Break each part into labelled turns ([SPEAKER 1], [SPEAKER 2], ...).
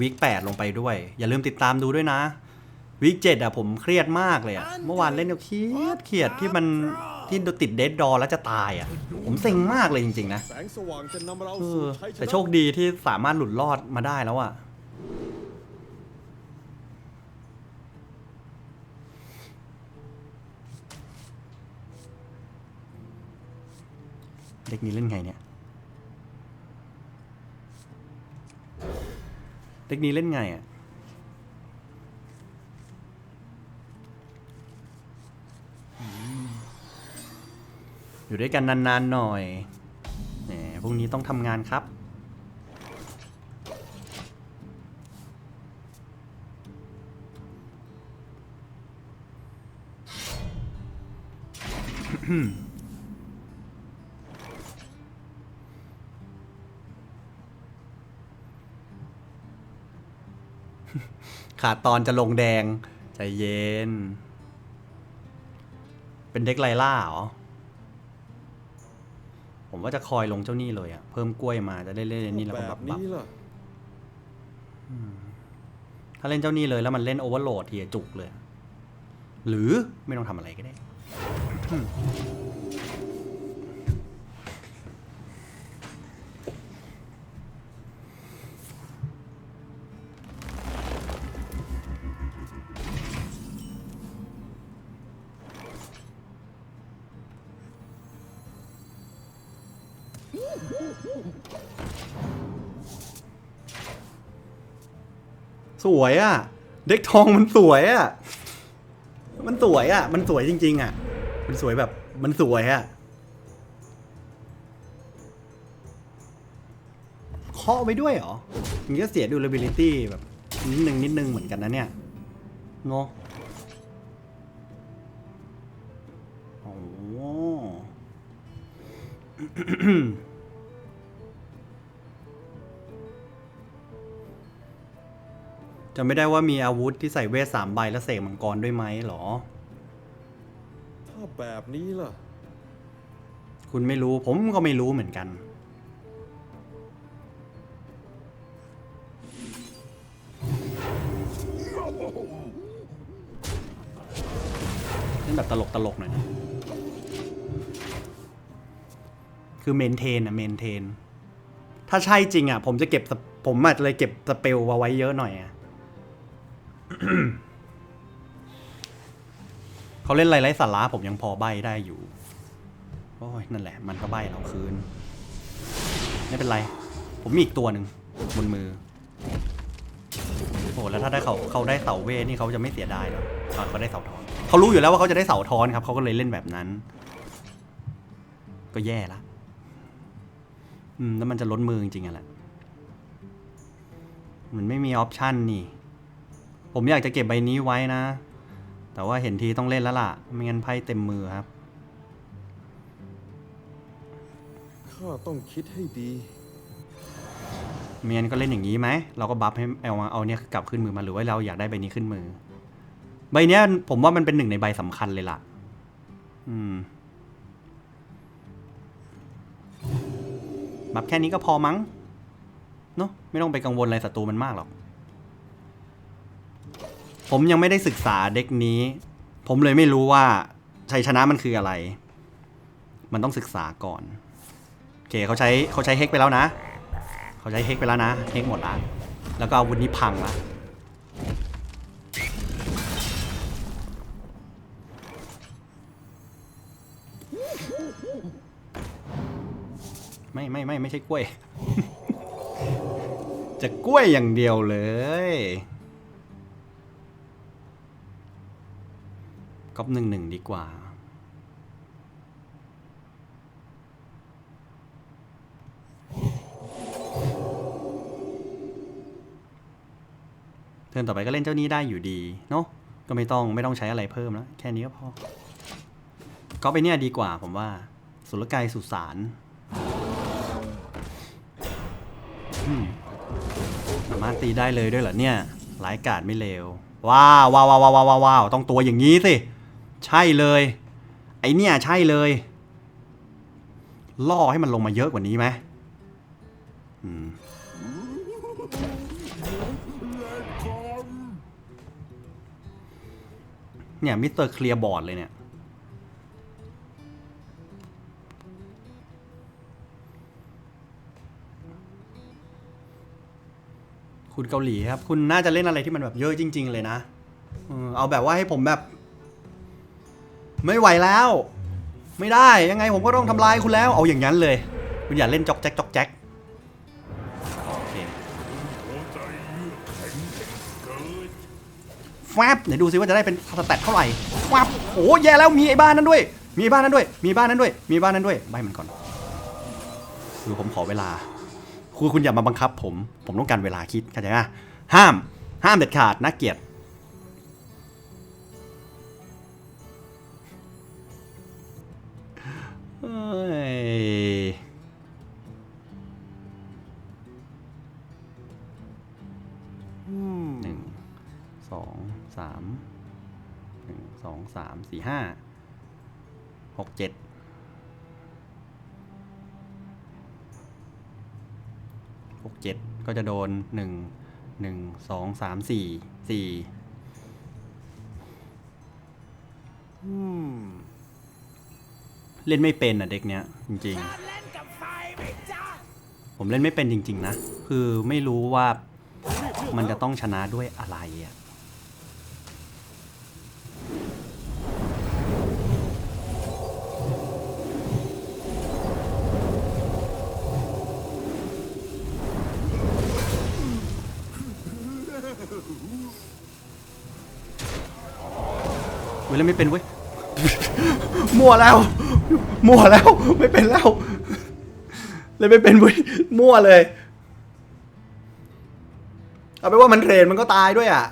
[SPEAKER 1] วีคแปดลงไปด้วย อย่าลืมติดตามดูด้วยนะวีคเจ็ดอะผมเครียดมากเลยอะเมื่อวานเล่นก็เครียดเครียดที่มันที่ติดเดดดอแล้วจะตายอะผมเซ็งมากเลยจริงๆนะ
[SPEAKER 2] แสงสว่างจะนำเรา
[SPEAKER 1] เอ
[SPEAKER 2] สู่
[SPEAKER 1] อ
[SPEAKER 2] ชัยชนะ
[SPEAKER 1] แต่โชคดีที่สามารถหลุดรอดมาได้แล้วอะเด็กนี้เล่นไงเนี่ย เด็กนี้เล่นไงอะอืมอยู่ด้วยกันนานๆหน่อยแหมพรุ่งนี้ต้องทำงานครับ ขาดตอนจะลงแดง ใจเย็น เป็นเด็กไลล่าเหรอ ผมว่าจะคอยลงเจ้านี่เลยอะเพิ่มกล้วยมาจะได้เล่นอันนี่แล้วก็
[SPEAKER 2] แบ
[SPEAKER 1] บั
[SPEAKER 2] บบ
[SPEAKER 1] บับ
[SPEAKER 2] นี้ล่ะ
[SPEAKER 1] ถ้าเล่นเจ้านี่เลยแล้วมันเล่นโอเวอร์โหลดทีอะจุกเลย หรือไม่ต้องทำอะไรก็ได้ สวยอะ่ะ เด็กทองมันสวยอะ่ะ มันสวยอะ่ะ มันสวยจริง ๆอะ มันสวยแบบ มันสวยอะ่ะเคาะไปด้วยเหรออย่างนี้ก็เสีย durability แบบนิดนึงนิดนึงเหมือนกันนะเนี่ยเนาะโอ้ จะไม่ได้ว่ามีอาวุธที่ใส่เวทสามใบแล้วเสกมังกรด้วยไหมหรอ
[SPEAKER 2] ถ้าแบบนี้ล่ะ
[SPEAKER 1] คุณไม่รู้ผมก็ไม่รู้เหมือนกันเล่นแบบตลกตลกๆหน่อยนะคือเมนเทนอะเมนเทน ถ้าใช่จริงอะผมจะเก็บสเปผมอาจจะเลยเก็บสเปลมาไว้เยอะหน่อยอะ เขาเล่นไรไร้สาระผมยังพอใบได้อยู่ โอ้ย นั่นแหละ มันก็ใบเราคืน ไม่เป็นไร ผมมีอีกตัวหนึ่งบนมือ โอ้แล้วถ้าได้เขาเขาได้เสาเวทนี่เขาจะไม่เสียดายหรอตอนเขาได้เสาทอนเขารู้อยู่แล้วว่าเขาจะได้เสาทอนครับเขาก็เลยเล่นแบบนั้น ก็แย่ละอืมแล้วมันจะล้นมือจริงๆอะแหละมันไม่มีออปชันนี่ ผมอยากจะเก็บใบนี้ไว้นะ แต่ว่าเห็นทีต้องเล่นแล้วล่ะ ไม่งั้นไพ่เต็มมือครับ
[SPEAKER 2] ข้าต้องคิดให้ดี
[SPEAKER 1] ไม่งั้นก็เล่นอย่างนี้ไหม เราก็บัฟให้เอามาเอาเนี่ยกลับขึ้นมือมาหรือว่าเราอยากได้ใบนี้ขึ้นมือ ใบเนี้ยผมว่ามันเป็นหนึ่งในใบสำคัญเลยล่ะ อืม บัฟแค่นี้ก็พอมั้ง เนอะไม่ต้องไปกังวลอะไรศัตรูมันมากหรอก ผมยังไม่ได้ศึกษาเด็กนี้ ผมเลยไม่รู้ว่าชัยชนะมันคืออะไร มันต้องศึกษาก่อนโอเคเขาใช้เขาใช้เฮกไปแล้วนะ เขาใช้เฮกไปแล้วนะเฮกหมดละแล้วก็อาวุธนี้พังละไม่ไม่ไม่ไม่ใช่กล้วย จะกล้วยอย่างเดียวเลย ก๊อปหนึ่งหนึ่งดีกว่า เทิร์นต่อไปก็เล่นเจ้านี้ได้อยู่ดี เนาะก็ไม่ต้องไม่ต้องใช้อะไรเพิ่มแล้ว แค่นี้ก็พอก็ไปเนี่ยดีกว่าผมว่า สุรกายสุสานสามารถตีได้เลยด้วยเหรอเนี่ยร้ายกาดไม่เลวว้าวว้าวว้าวว้าวว้าวต้องตัวอย่างนี้สิ ใช่เลย ไอเนี่ยใช่เลย ล่อให้มันลงมาเยอะกว่านี้ไหมเนี่ยมิสเตอร์เคลียร์บอร์ดเลยเนี่ย คุณเกาหลีครับ คุณน่าจะเล่นอะไรที่มันแบบเยอะจริง ๆ เลยนะ เอาแบบว่าให้ผมแบบ ไม่ไหวแล้ว ไม่ได้ยังไงผมก็ต้องทำลายคุณแล้ว เอาอย่างนั้นเลย คุณอย่าเล่นจ็อกแจ๊กจ็อกแจ๊กโอเคแฟบไหนดูซิว่าจะได้เป็นสแตทเท่าไหร่แฟบโอ้แย่แล้วมีไอ้บ้านนั้นด้วย มีบ้านนั้นด้วย มีบ้านนั้นด้วย มีบ้านนั้นด้วยใบมันก่อนคือผมขอเวลาคือคุณอย่ามาบังคับผม ผมต้องการเวลาคิดเข้าใจไหมห้าม ห้ามเด็ดขาดน่าเกียดเหนึ่งสองสามหนึ่งสองสามสี่ห้าหกเจ็ดหกเจ็ดก็จะโดนหนึ่งหนึ่งสองสามสี่สี่ เล่นไม่เป็นอะเด็กเนี้ยจริงๆ ผมเล่นไม่เป็นจริง ๆ นะ คือไม่รู้ว่ามันจะต้องชนะด้วยอะไรอะเว้ยเล่นไม่เป็นเว้ย มั่วแล้ว มั่วแล้ว ไม่เป็นแล้ว เล่นไม่เป็นเว้ยมั่วเลย เอาไปนว่ามันเทรนมันก็ตายด้วยอะ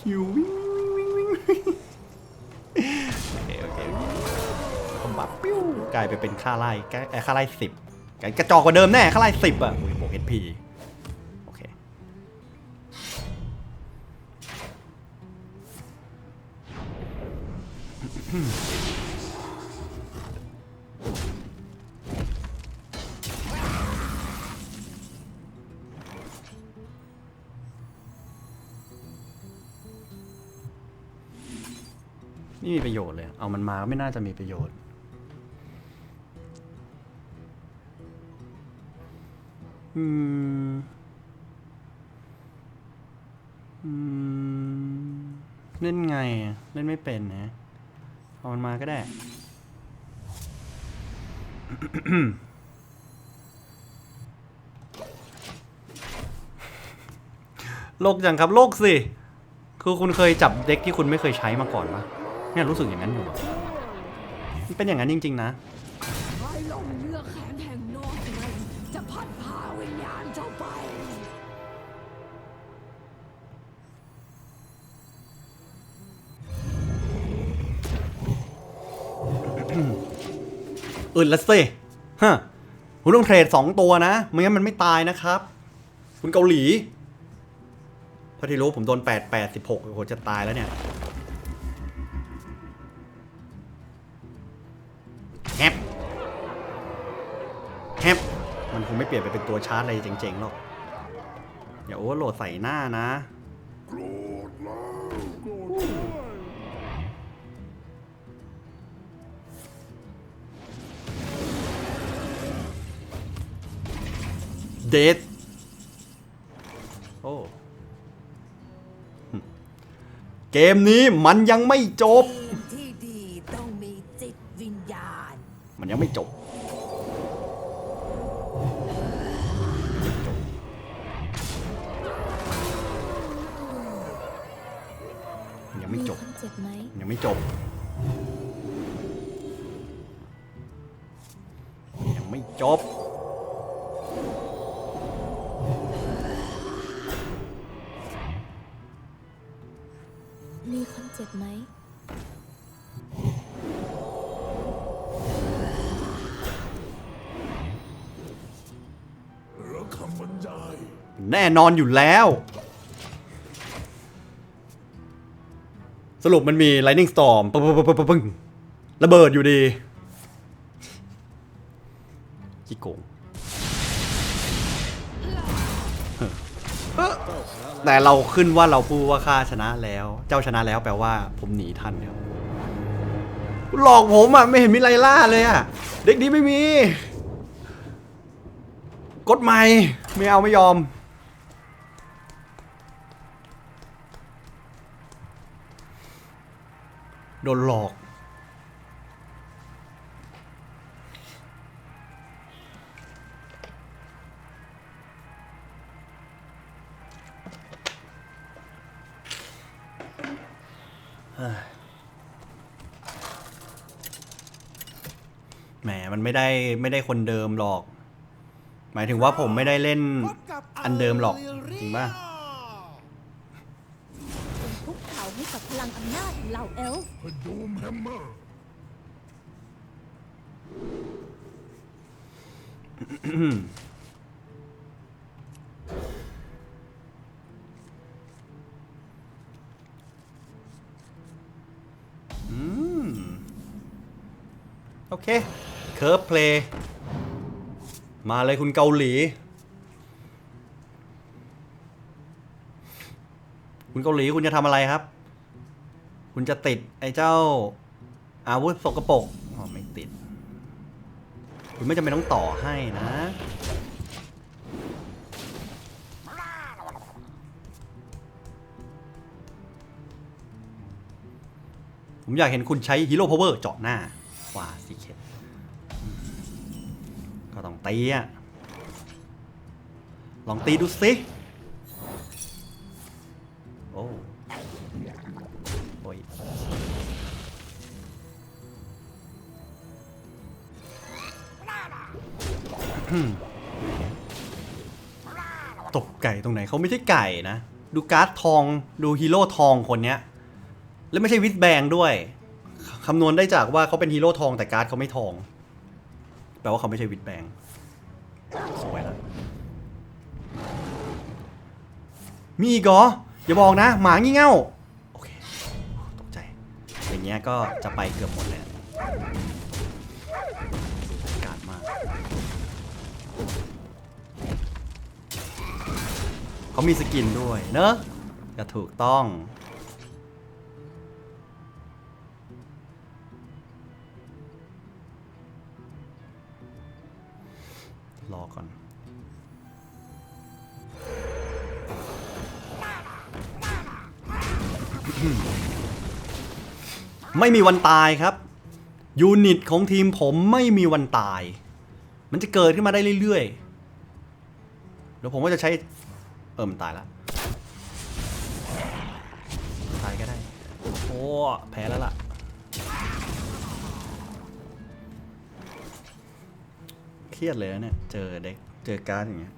[SPEAKER 1] หิววิ่งวิ่งวิ่งวิ่งโอเคโอเคอเคคอมบับปิ้วกลายไปเป็นค่าไล่แค่ค่าไล่สิบกระจอกกว่าเดิมแน่ค่าไล่สิบอะโอ้ยบวกเอพี เอามันมาก็ไม่น่าจะมีประโยชน์ อืม อืม เล่นไง เล่นไม่เป็นนะ เอามันมาก็ได้ โลกจังครับโลกสิ คือคุณเคยจับเด็กที่คุณไม่เคยใช้มาก่อนปะ เนี่ยรู้สึกอย่างนั้นอยู่อะมันเป็นอย่างนั้นจริง ๆ นะ
[SPEAKER 3] ไอ้ลงเรือแข็งแห่งนอกเรนจะพัดพาวิญญาณเจ้าไป
[SPEAKER 1] อื่นละสิฮะคุณต้องเทรดสองตัวนะ ไม่งั้นมันไม่ตายนะครับ คุณเกาหลีพอที่รู้ผมโดนแปดแปดสิบหกโอ้โหจะตายแล้วเนี่ย ฮปมันคงไม่เปลี่ยนไปเป็นตัวชาร์จอะไรเจ๋งๆหรอก อย่าโอเวอร์โหลดใส่หน้านะเดทโอ้หึเกมนี้มันยังไม่จบ
[SPEAKER 3] ที่ดีต้องมีจิตวิญญาณ
[SPEAKER 1] มันยังไม่จบ ยังไม่จบ ยังไม่จบ มี
[SPEAKER 4] คนเจ็บไหม
[SPEAKER 1] แน่นอนอยู่แล้ว สรุปมันมี Lightning Storm ปึ้งปึ้งปึ้งปึ้งปึ้งระเบิดอยู่ดีขี้โกงแต่เราขึ้นว่าเราพูดว่าข้าชนะแล้ว เจ้าชนะแล้วแปลว่า ผมหนีทันครับหลอกผมอะไม่เห็นมีไรล่าเลยอะ เด็กนี้ไม่มี กฎใหม่ไม่เอาไม่ยอม โดนหลอก แหม มันไม่ได้ไม่ได้คนเดิมหรอก หมายถึงว่าผมไม่ได้เล่นอันเดิมหรอก จริงป่ะ
[SPEAKER 4] เหล่าเอลฟ์
[SPEAKER 1] อืมโอเค เคิร์ฟเพลย์ มาเลยคุณเกาหลี คุณเกาหลีคุณจะทำอะไรครับ คุณจะติดไอ้เจ้า อาวุธสกปรกอ๋อไม่ติด คุณไม่จำเป็นต้องต่อให้นะ ผมอยากเห็นคุณใช้ฮีโร่พาวเวอร์เจาะหน้าขวาสีเข็ดก็ต้องตีอะลองตีดูสิ ตกไก่ตรงไหนเขาไม่ใช่ไก่นะ ดูการ์ดทองดูฮีโร่ทองคนเนี้ย แล้วไม่ใช่วิสแบงด้วยคำนวณได้จากว่าเขาเป็นฮีโร่ทองแต่การ์ดเขาไม่ทอง แปลว่าเขาไม่ใช่วิสแบงสวยล้วมีอีกเหรออย่าบอกนะ หมางี่เง่าโอเคตกใจ อย่างเงี้ยก็จะไปเกือบหมดเลย เขามีสกินด้วยเนอะก็ถูกต้อง รอก่อน ไม่มีวันตายครับ ยูนิตของทีมผมไม่มีวันตาย มันจะเกิดขึ้นมาได้เรื่อยๆ เดี๋ยวผมก็จะใช้ เออมันตายแล้วตายก็ได้ โอ้แพ้แล้วล่ะ เครียดเลยนะเนี่ย เจอเด็ก เจอการ์ดอย่างเงี้ย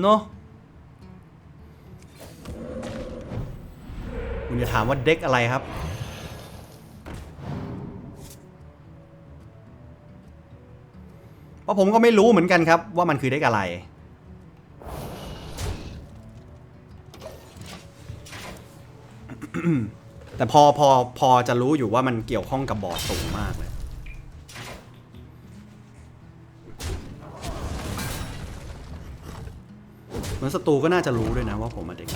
[SPEAKER 1] เนอะคุณจะถามว่าเด็กอะไรครับเพราะผมก็ไม่รู้เหมือนกันครับว่ามันคือเด็กอะไร แต่พอพอพอจะรู้อยู่ว่ามันเกี่ยวข้องกับบอร์ดสูงมากเลยเหมือนศัตรูก็น่าจะรู้ด้วยนะว่าผมมาเด็ก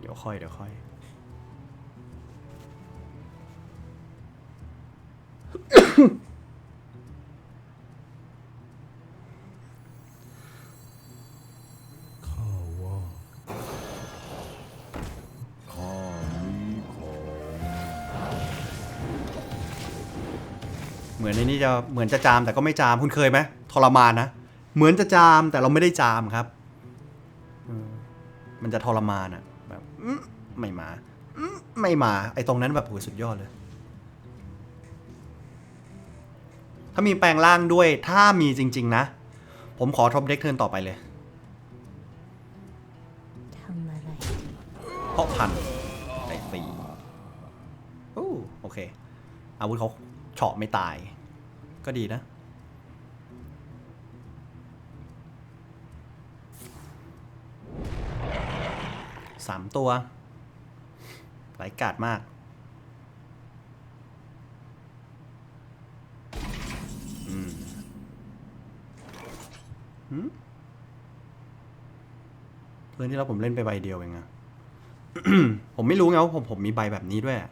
[SPEAKER 1] เดี๋ยวค่อยเดี๋ยวค่อย
[SPEAKER 2] ข้าว่าข้ามีของ
[SPEAKER 1] เหมือนในนี้จะเหมือนจะจามแต่ก็ไม่จามคุณเคยไหมทรมานนะเหมือนจะจามแต่เราไม่ได้จามครับมันจะทรมานอะแบบอื้อไม่มาอื้อไม่มา ไอ้ตรงนั้นแบบโหสุดยอดเลย ถ้ามีแปลงร่างด้วยถ้ามีจริง ๆ นะ ผมขอทบเด็กเทิร์นต่อไปเลย
[SPEAKER 4] ทำอะไร
[SPEAKER 1] เพราะพันใจตีโอ้โอเค อาวุธเขาเฉาะไม่ตาย ก็ดีนะ สามตัวหลายกาดมาก อืมหืม เพื่อนที่เราผมเล่นไปใบเดียวเองอะผมไม่รู้ไงว่าผมผมมีใบแบบนี้ด้วยอะ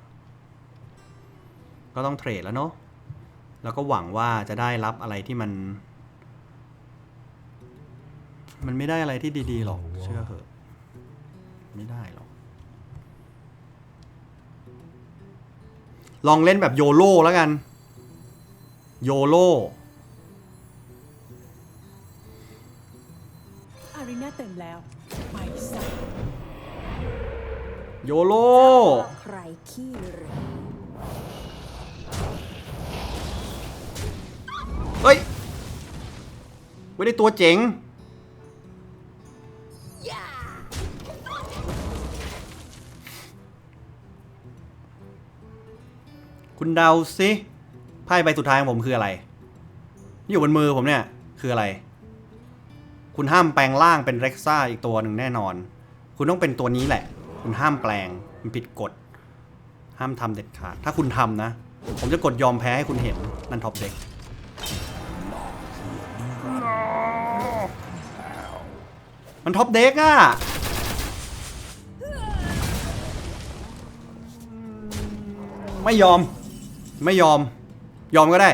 [SPEAKER 1] ก็ต้องเทรดแล้วเนาะ แล้วก็หวังว่าจะได้รับอะไรที่มัน มันไม่ได้อะไรที่ดีๆหรอกเชื่อเถอะ ไม่ได้หรอก ลองเล่นแบบโยโล่แล้วกัน โยโล่
[SPEAKER 5] อารีนาเต็มแล้ว ไปซะ
[SPEAKER 1] โยโล่
[SPEAKER 4] ใครขี้เหรอ
[SPEAKER 1] เฮ้ย ไม่ได้ตัวเจ๋ง คุณเดาสิไพ่ใบสุดท้ายของผมคืออะไรนี่อยู่บนมือผมเนี่ย คืออะไร คุณห้ามแปลงร่างเป็นเร็กซ่าอีกตัวหนึ่งแน่นอน คุณต้องเป็นตัวนี้แหละ คุณห้ามแปลง มันผิดกฎ ห้ามทำเด็ดขาด ถ้าคุณทำนะ ผมจะกดยอมแพ้ให้คุณเห็น นั่นท็อปเด็กมันท็อปเด็กอะไม่ยอม ไม่ยอม ยอมก็ได้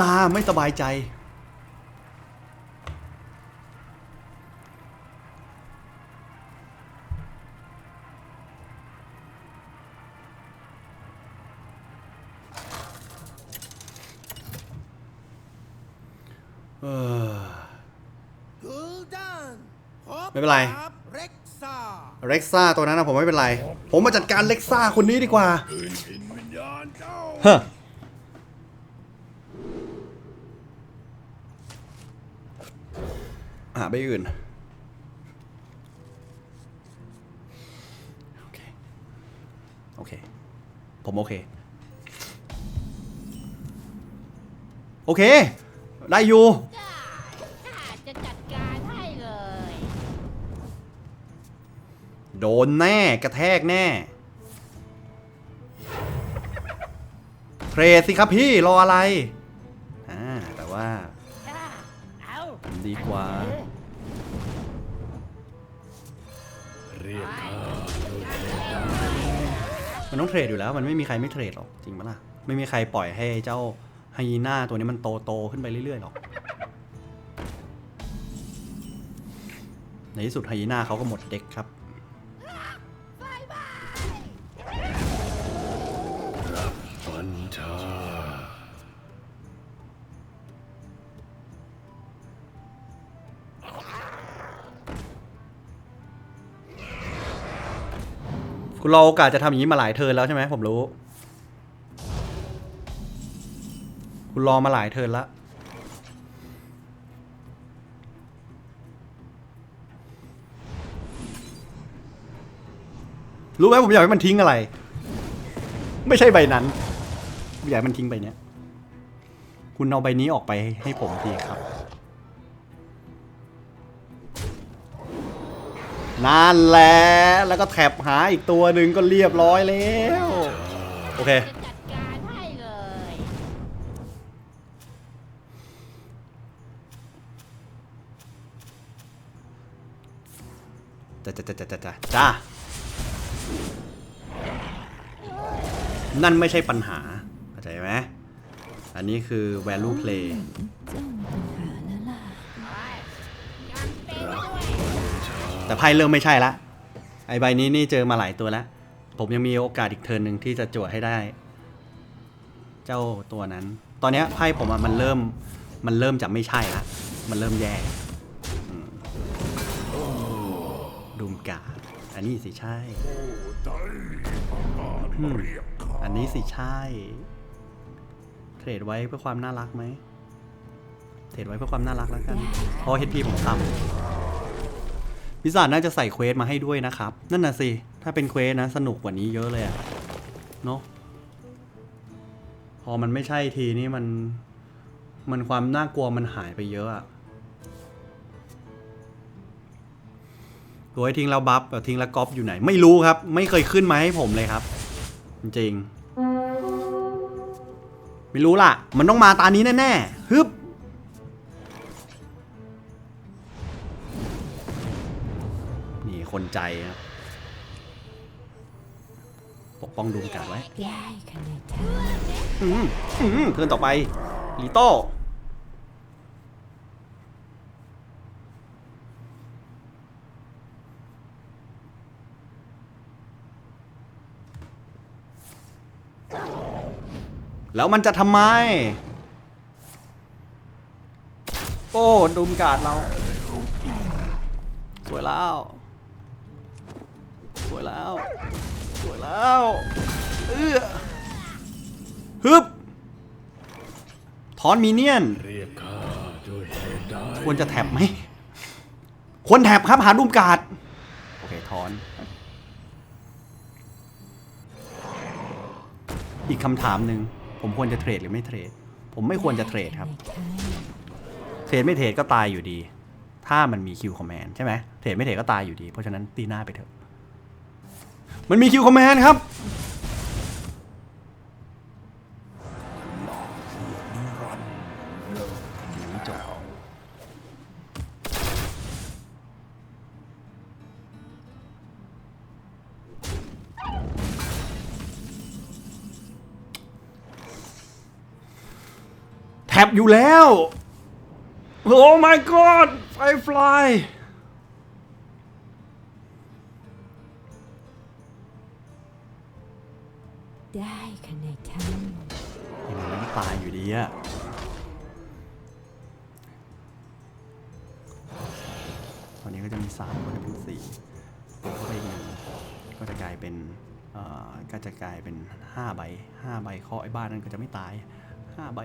[SPEAKER 1] ตาไม่สบายใจ เออ
[SPEAKER 6] กูดันพบ
[SPEAKER 1] ไม่เป็นไร
[SPEAKER 6] กับเร็กซ่า
[SPEAKER 1] เร็กซ่าตัวนั้นนะผมไม่เป็นไร ผมมาจัดการเล็กซ่าคนนี้ดีกว่า
[SPEAKER 2] คืนอินวิญญาณเจ้า
[SPEAKER 1] ฮะหาไปอื่นโอเคโอเค ผมโอเค โอเค ได้อยู่
[SPEAKER 3] ข้าจะจัดการให้เลย
[SPEAKER 1] โดนแน่กระแทกแน่เทรดสิครับพี่ รออะไร
[SPEAKER 2] ร
[SPEAKER 1] ดอยู่แล้ว มันไม่มีใครไม่เทรดหรอกจริงปะล่ะไม่มีใครปล่อยให้เจ้าไฮยีน่าตัวนี้มันโตโตๆขึ้นไปเรื่อยๆหรอกในที่สุดไฮยีน่าเขาก็หมดเด็กครับ
[SPEAKER 2] บัญชา
[SPEAKER 1] คุณรอโอกาสจะทำอย่างนี้มาหลายเทิร์นแล้วใช่ไหมผมรู้ คุณรอมาหลายเทิร์นล้วรู้ไหมผมอยากให้มันทิ้งอะไร ไม่ใช่ใบนั้นผมอยากให้มันทิ้งใบเนี้ย คุณเอาใบนี้ออกไปให้ผมทีครับ นั่นแหละแล้วก็แท็บหาอีกตัวหนึ่งก็เรียบร้อยแล้ว โอเค
[SPEAKER 3] จะจัดการให้เลย
[SPEAKER 1] จ้าจ้าจ้าจ้าจ้าจ้านั่นไม่ใช่ปัญหาเข้าใจไหมอันนี้คือ value play แต่ไพ่เริ่มไม่ใช่ละ ไอใบนี้นี่เจอมาหลายตัวแล้ว ผมยังมีโอกาสอีกเทิร์นหนึ่งที่จะจวดให้ได้ เจ้าตัวนั้น ตอนนี้ไพ่ผมอะมันเริ่ม มันเริ่มจะไม่ใช่ละ มันเริ่มแย่ดูมกา อันนี้สิใช่อันนี้สิใช่ เทรดไว้เพื่อความน่ารักไหม เทรดไว้เพื่อความน่ารักแล้วกัน เพราะเฮดพีผมทำ พิซซ่าน่าจะใส่เควสมาให้ด้วยนะครับ นั่นน่ะสิ ถ้าเป็นเควสนะ สนุกกว่านี้เยอะเลยอะเนาะพอมันไม่ใช่ทีนี้มัน มันความน่ากลัวมันหายไปเยอะอะตัวทิ้งแล้วบัฟกับทิ้งแล้วก๊อปอยู่ไหน ไม่รู้ครับ ไม่เคยขึ้นมาให้ผมเลยครับ จริง ไม่รู้ล่ะ มันต้องมาตานี้แน่ๆฮึบ ใจครับ ปกป้องดูมกัดไว้
[SPEAKER 4] ได้ค่
[SPEAKER 1] อืมอืมเทิร์นต่อไปลีโต้แล้วมันจะทำไม โอ้ดูมกาดเรา สวยแล้ว สวยแล้ว สวยแล้วเอื้อฮึบถอนมีเนียน ควรจะแท็บไหม ควรแท็บครับหาดุมกาด โอเค ถอน อีกคำถามหนึ่ง ผมควรจะเทรดหรือไม่เทรด ผมไม่ควรจะเทรดครับ เทรดไม่เทรดก็ตายอยู่ดี ถ้ามันมีคิวคอมแมนใช่ไหม เทรดไม่เทรดก็ตายอยู่ดี เพราะฉะนั้นตีหน้าไปเถอะ มันมีคิวคอมแมนครับ แท็บอยู่แล้ว โอ้ my god ไฟฟลาย สามก็จะเป็นสี่กเข้าไปอีกหนึ่งก็จะกลายเป็นก็จะกลายเป็นห้าใบห้าใบเคาะไอ้บ้านนั้นก็จะไม่ตายห้าใบ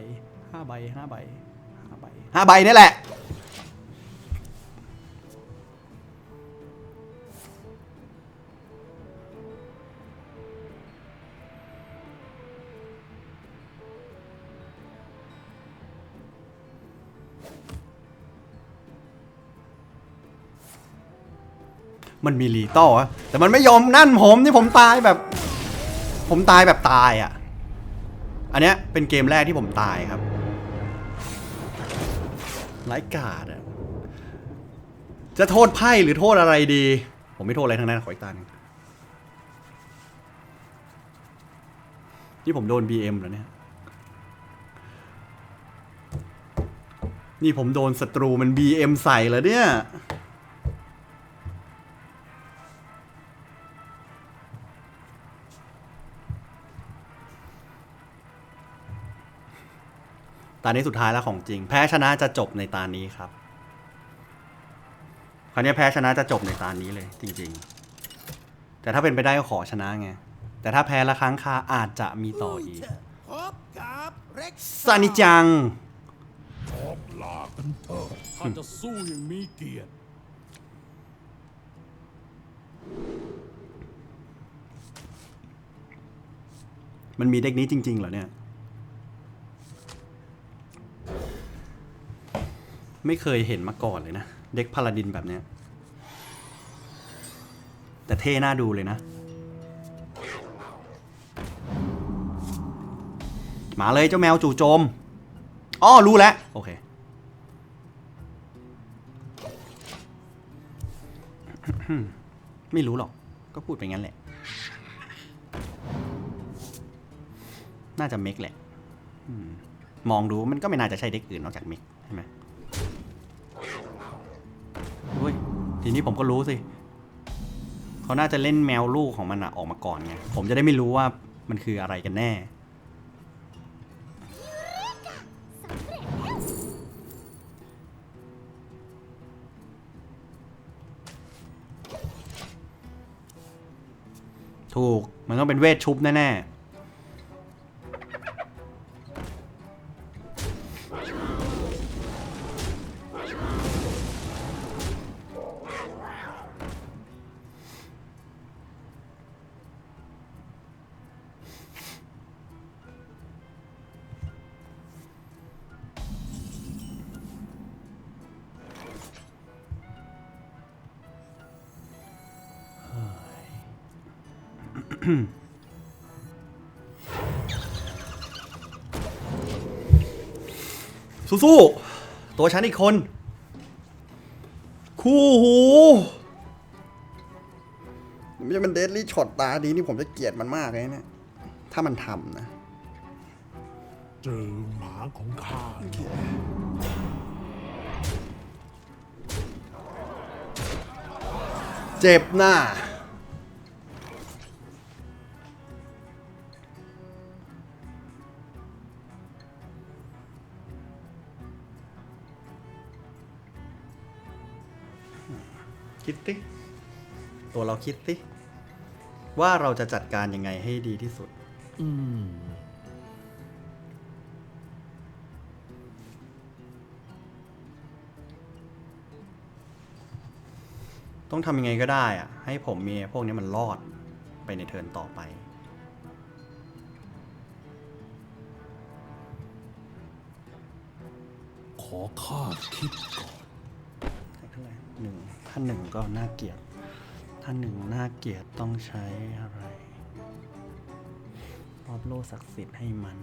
[SPEAKER 1] ห้าใบห้าใบห้าใบห้าใบนี่แหละ มันมีรีโต้อแต่มันไม่ยอมนั่นผมนี่ผมตายแบบ ผมตายแบบตายอะ อันเนี้ยเป็นเกมแรกที่ผมตายครับไร้กาดอะจะโทษไพ่หรือโทษอะไรดี ผมไม่โทษอะไรทั้งนั้นขออีกตาหนึ่งนี่ผมโดน BM แล้วเนี่ย นี่ผมโดนศัตรูมัน BM ใส่แล้วเนี่ย ตานี้สุดท้ายแล้วของจริง แพ้ชนะจะจบในตานี้ครับ คราวนี้แพ้ชนะจะจบในตานี้เลย จริง ๆ แต่ถ้าเป็นไปได้ก็ขอชนะไง แต่ถ้าแพ้ละครั้งคาอาจจะมีต่ออีกซานิจัง
[SPEAKER 2] ออลากันเถอะข้าจะสู้อย่างมีเกียรติ
[SPEAKER 1] มันมีเด็กนี้จริง ๆ เหรอเนี่ย ไม่เคยเห็นมาก่อนเลยนะ เด็กพาลาดินแบบเนี้ย แต่เท่น่าดูเลยนะ มาเลยเจ้าแมวจู่โจมอ้อรู้แล้ว โอเค ไม่รู้หรอก ก็พูดไปงั้นแหละ น่าจะเมกแหละมมองดูมันก็ไม่น่าจะใช่เด็กอื่นนอกจากเมกใช่ไหม ทีนี้ผมก็รู้สิเขาน่าจะเล่นแมวลูกของมันอะออกมาก่อนไง ผมจะได้ไม่รู้ว่ามันคืออะไรกันแน่ ถูก มันต้องเป็นเวทชุบแน่ๆ สู้ๆตัวฉันอีกคน คู่หูไม่ใช่มันเดดลี่ช็อตตาดีนี่ผมจะเกลียดมันมากเลยเนี่ยถ้ามันทำนะ
[SPEAKER 2] เจอหมาของข้า
[SPEAKER 1] เจ็บหน้า คิดสิตัวเราคิดสิว่าเราจะจัดการยังไงให้ดีที่สุด
[SPEAKER 2] อืม
[SPEAKER 1] ต้องทำยังไงก็ได้อะให้ผมมีพวกนี้มันรอดไปในเทิร์นต่อไป
[SPEAKER 2] ขอข้าคิดก่อน
[SPEAKER 1] เท่าไหร่ ท่านหนึ่งก็น่าเกลียด ท่านหนึ่งน่าเกลียดต้องใช้อะไรมอบโล่ศักดิ์สิทธิ์ให้มัน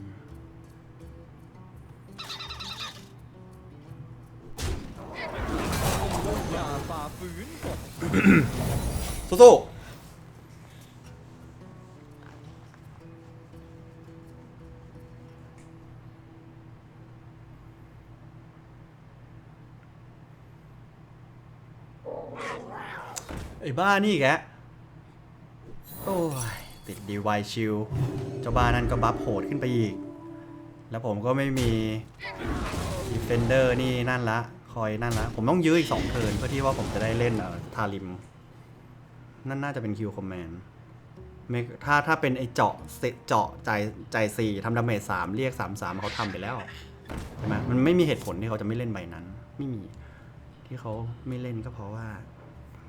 [SPEAKER 1] สู้ๆ บ้านี่แกโอ้ยติดดีไวชิลเจ้าบ้านั่นก็บัฟโหดขึ้นไปอีก แล้วผมก็ไม่มีดีเฟนเดอร์นี่นั่นละ คอยนั่นละ ผมต้องยื้ออีกสองเทิร์นเพื่อที่ว่าผมจะได้เล่นเอ่อทาริม นั่นน่าจะเป็นคิวคอมแมนไม่ถ้าถ้าเป็นไอเจาะเซเจาะใจใจสี่ทำดาเมจสามเรียกสามสามเขาทำไปแล้วใช่ไหมมันไม่มีเหตุผลที่เขาจะไม่เล่นใบนั้น ไม่มี ที่เขาไม่เล่นก็เพราะว่า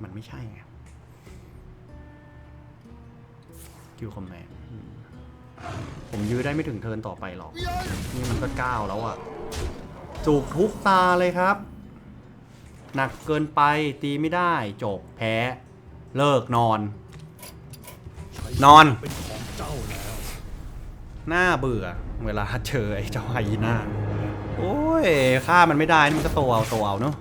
[SPEAKER 1] มันไม่ใช่ไง คิวคอมแมนผมยื้อได้ไม่ถึงเทินต่อไปหรอก นี่มันก็เก้าแล้วอะจูบทุกตาเลยครับ หนักเกินไปตีไม่ได้ จบแพ้ เลิกนอน นอน หน้าเบื่อ เวลาเจอไอ้เจ้าไฮยีน่าโอ้ยฆ่ามันไม่ได้ นี่มันก็โตเอาโตเอาเนอะ